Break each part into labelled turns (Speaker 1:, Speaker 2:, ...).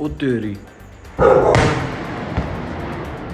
Speaker 1: ਉਹ ਤੇਰੀ।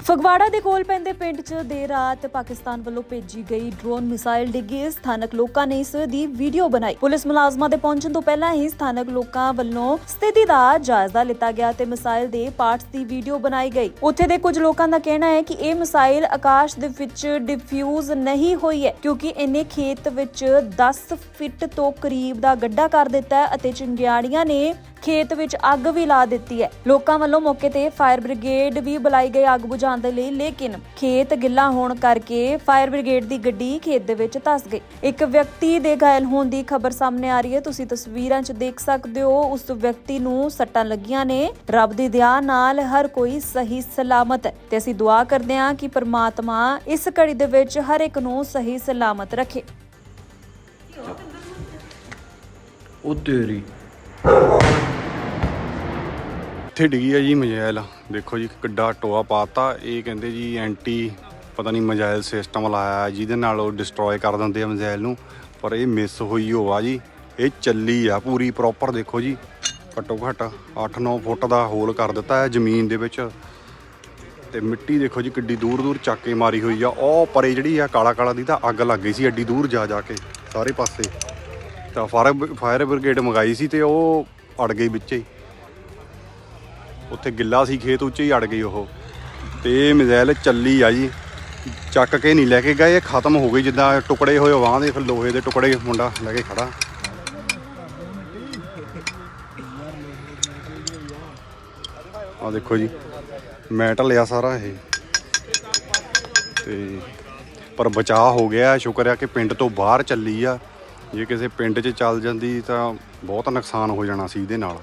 Speaker 2: ਫਗਵਾੜਾ ਦੇ ਕੋਲ ਪੈਂਦੇ ਪਿੰਡ 'ਚ ਦੇਰ ਰਾਤ ਪਾਕਿਸਤਾਨ ਵੱਲੋਂ ਭੇਜੀ ਗਈ ਡਰੋਨ ਮਿਸਾਈਲ ਡਿੱਗੀ। ਸਥਾਨਕ ਲੋਕਾਂ ਨੇ ਇਸ ਦੀ ਵੀਡੀਓ ਬਣਾਈ। ਪੁਲਿਸ ਮੁਲਾਜ਼ਮਾਂ ਦੇ ਪਹੁੰਚਣ ਤੋਂ ਪਹਿਲਾਂ ਹੀ ਸਥਾਨਕ ਲੋਕਾਂ ਵੱਲੋਂ ਸਥਿਤੀ ਦਾ ਜਾਇਜ਼ਾ ਲਿੱਤਾ ਗਿਆ ਤੇ ਮਿਸਾਈਲ ਦੇ ਪਾਰਟਸ ਦੀ ਵੀਡੀਓ ਬਣਾਈ ਗਈ। ਉੱਥੇ ਦੇ ਕੁਝ ਲੋਕਾਂ ਦਾ ਕਹਿਣਾ ਹੈ ਕਿ ਇਹ ਮਿਸਾਈਲ ਆਕਾਸ਼ ਦੇ ਵਿੱਚ ਡਿਫਿਊਜ਼ ਨਹੀਂ ਹੋਈ ਹੈ, ਕਿਉਂਕਿ ਇਹਨੇ ਖੇਤ ਵਿੱਚ 10 ਫਿੱਟ ਤੋਂ ਕਰੀਬ ਦਾ ਗੱਡਾ ਕਰ ਦਿੱਤਾ ਹੈ ਅਤੇ ਚਿੰਗਿਆੜੀਆਂ ਨੇ ਖੇਤ ਵਿੱਚ ਅੱਗ ਵੀ ਲਾ ਦਿੱਤੀ ਹੈ। ਲੋਕਾਂ ਵੱਲੋਂ ਮੌਕੇ ਤੇ ਫਾਇਰ ਬ੍ਰਿਗੇਡ ਵੀ ਬੁਲਾਈ ਗਈ ਅੱਗ ਬੁਝਾਉਣ ਦੇ ਲਈ, ਲੇਕਿਨ ਖੇਤ ਗਿੱਲਾ ਹੋਣ ਕਰਕੇ ਫਾਇਰ ਬ੍ਰਿਗੇਡ ਦੀ ਗੱਡੀ ਖੇਤ ਦੇ ਵਿੱਚ ਧਸ ਗਈ। ਇੱਕ ਵਿਅਕਤੀ ਦੇ ਘਾਇਲ ਹੋਣ ਦੀ ਖਬਰ ਸਾਹਮਣੇ ਆ ਰਹੀ ਹੈ। ਤੁਸੀਂ ਤਸਵੀਰਾਂ 'ਚ ਦੇਖ ਸਕਦੇ ਹੋ, ਉਸ ਵਿਅਕਤੀ ਨੂੰ ਸੱਟਾਂ ਲੱਗੀਆਂ ਨੇ। ਰੱਬ ਦੀ ਦਇਆ ਨਾਲ ਹਰ ਕੋਈ ਸਹੀ ਸਲਾਮਤ ਹੈ ਤੇ ਅਸੀਂ ਦੁਆ ਕਰਦੇ ਹਾਂ ਕਿ ਪ੍ਰਮਾਤਮਾ ਇਸ ਘੜੀ ਦੇ ਵਿੱਚ ਹਰ ਇੱਕ ਨੂੰ ਸਹੀ ਸਲਾਮਤ ਰੱਖੇ।
Speaker 1: ਉਹ ਤੇਰੀ।
Speaker 3: ਇੱਥੇ ਡਿੱਗੀ ਆ ਜੀ ਮਜਾਇਲ। ਦੇਖੋ ਜੀ ਕਿੱਡਾ ਟੋਆ ਪਾਤਾ। ਇਹ ਕਹਿੰਦੇ ਜੀ ਐਂਟੀ ਪਤਾ ਨਹੀਂ ਮਜਾਇਲ ਸਿਸਟਮ ਲਾਇਆ ਜਿਹਦੇ ਨਾਲ ਉਹ ਡਿਸਟਰੋਏ ਕਰ ਦਿੰਦੇ ਆ ਮਜਾਇਲ ਨੂੰ। ਪਰ ਇਹ ਮਿਸ ਹੋਈ ਹੋਆ ਜੀ। ਇਹ ਚੱਲੀ ਆ ਪੂਰੀ ਪ੍ਰੋਪਰ ਦੇਖੋ ਜੀ। ਘੱਟੋ ਘੱਟ 8-9 ਫੁੱਟ ਦਾ ਹੋਲ ਕਰ ਦਿੱਤਾ ਹੈ ਜ਼ਮੀਨ ਦੇ ਵਿੱਚ। ਤੇ ਮਿੱਟੀ ਦੇਖੋ ਜੀ ਕਿੱਡੀ ਦੂਰ ਦੂਰ ਚੱਕ ਕੇ ਮਾਰੀ ਹੋਈ ਆ। ਉਹ ਪਰੇ ਜਿਹੜੀ ਆ ਕਾਲਾ ਕਾਲਾ ਦੀ ਤਾਂ ਅੱਗ ਲੱਗ ਗਈ ਸੀ ਐਡੀ ਦੂਰ ਜਾ ਜਾ ਕੇ ਸਾਰੇ ਪਾਸੇ। ਤਾਂ ਫਾਇਰ ਫਾਇਰ ਬ੍ਰਿਗੇਡ ਮੰਗਾਈ ਸੀ ਤੇ ਉਹ ਅੜ ਗਈ ਵਿੱਚ ਹੀ। ਉੱਥੇ ਗਿੱਲਾ ਸੀ ਖੇਤ ਉੱਚੇ ਹੀ ਅੜ ਗਈ ਉਹ। ਤੇ ਇਹ ਮਿਜ਼ਾਈਲ ਚੱਲੀ ਆ ਜੀ। ਚੱਕ ਕੇ ਨਹੀਂ ਲੈ ਕੇ ਗਏ, ਇਹ ਖਤਮ ਹੋ ਗਈ ਜਿੱਦਾਂ ਟੁਕੜੇ ਹੋਏ ਵਾਹ ਦੇ, ਫਿਰ ਲੋਹੇ ਦੇ ਟੁਕੜੇ ਮੁੰਡਾ ਲੈ ਕੇ ਖੜਾ। ਆ ਦੇਖੋ ਜੀ, ਮੈਟਲ ਆ ਸਾਰਾ ਇਹ। ਤੇ ਪਰ ਬਚਾਅ ਹੋ ਗਿਆ, ਸ਼ੁਕਰ ਆ ਕਿ ਪਿੰਡ ਤੋਂ ਬਾਹਰ ਚੱਲੀ ਆ। ਜੇ ਕਿਸੇ ਪਿੰਡ 'ਚ ਚੱਲ ਜਾਂਦੀ ਤਾਂ ਬਹੁਤ ਨੁਕਸਾਨ ਹੋ ਜਾਣਾ ਸੀ ਇਹਦੇ ਨਾਲ।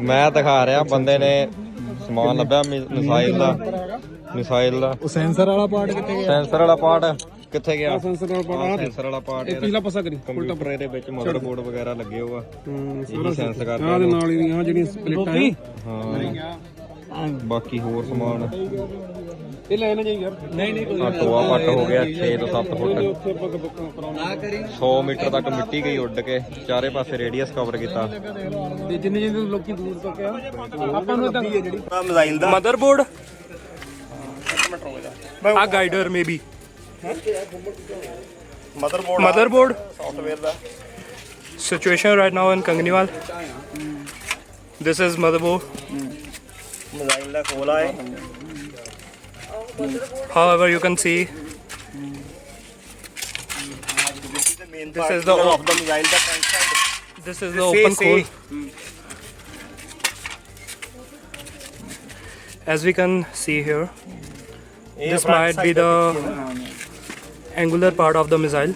Speaker 4: ਮੈਂ ਦਿਖਾ ਰਿਹਾ ਬੰਦੇ ਨੇ ਸਮਾਨ ਲੱਭਿਆ ਮਿ- ਮਿਸਾਈਲ ਦਾ। ਮਿਸਾਈਲ ਦਾ।
Speaker 5: ਉਹ ਸੈਂਸਰ ਵਾਲਾ ਪਾਰਟ ਕਿੱਥੇ ਗਿਆ?
Speaker 4: ਸੈਂਸਰ ਵਾਲਾ ਪਾਰਟ ਕਿੱਥੇ ਗਿਆ?
Speaker 5: ਸੈਂਸਰ ਵਾਲਾ
Speaker 4: ਆਹ
Speaker 5: ਪਾਰਟ
Speaker 4: ਸੈਂਸਰ ਵਾਲਾ ਪਾਰਟ
Speaker 5: ਇਹ ਪਿਛਲਾ ਪਾਸਾ ਕਰੀ
Speaker 4: ਕੰਪਿਊਟਰ ਇਹਦੇ ਵਿੱਚ ਮਦਰਬੋਰਡ ਵਗੈਰਾ ਲੱਗੇ ਹੋਆ
Speaker 5: ਹੂੰ
Speaker 4: ਇਹ ਸੈਂਸ ਕਰਦਾ
Speaker 5: ਨਾਲ ਹੀ ਆਹ ਜਿਹੜੀਆਂ ਸਪਲਿਟਾਂ ਹੈ
Speaker 4: ਹਾਂ। ਬਾਕੀ ਹੋਰ ਸਮਾਨ।
Speaker 5: ਇਹ ਲੈ ਨਾ ਜਾਈ ਯਾਰ ਨਹੀਂ ਨਹੀਂ
Speaker 4: ਆ ਟੋਆ ਪੱਟ ਹੋ ਗਿਆ 6 ਤੋਂ 7 ਫੁੱਟ।
Speaker 5: ਉੱਥੇ ਪੱਕ ਪੱਕ ਕਰਾਉਣਾ।
Speaker 4: 100 ਮੀਟਰ ਤੱਕ ਮਿੱਟੀ ਗਈ ਉੱਡ ਕੇ ਚਾਰੇ ਪਾਸੇ ਰੇਡੀਅਸ ਕਵਰ ਕੀਤਾ।
Speaker 5: ਤੇ ਜਿੰਨੇ ਜਿੰਨੇ ਲੋਕੀ ਦੂਰ ਤੱਕ ਆ ਆਪਾਂ ਨੂੰ ਤਾਂ ਜਿਹੜੀ
Speaker 6: motherboard a guider maybe
Speaker 7: motherboard
Speaker 6: motherboard
Speaker 7: software the.
Speaker 6: Situation right now in Kangniwal this is motherboard However, you can see this is the
Speaker 7: of.
Speaker 6: This is the open see. As we can see here, this might be the angular part of the missile.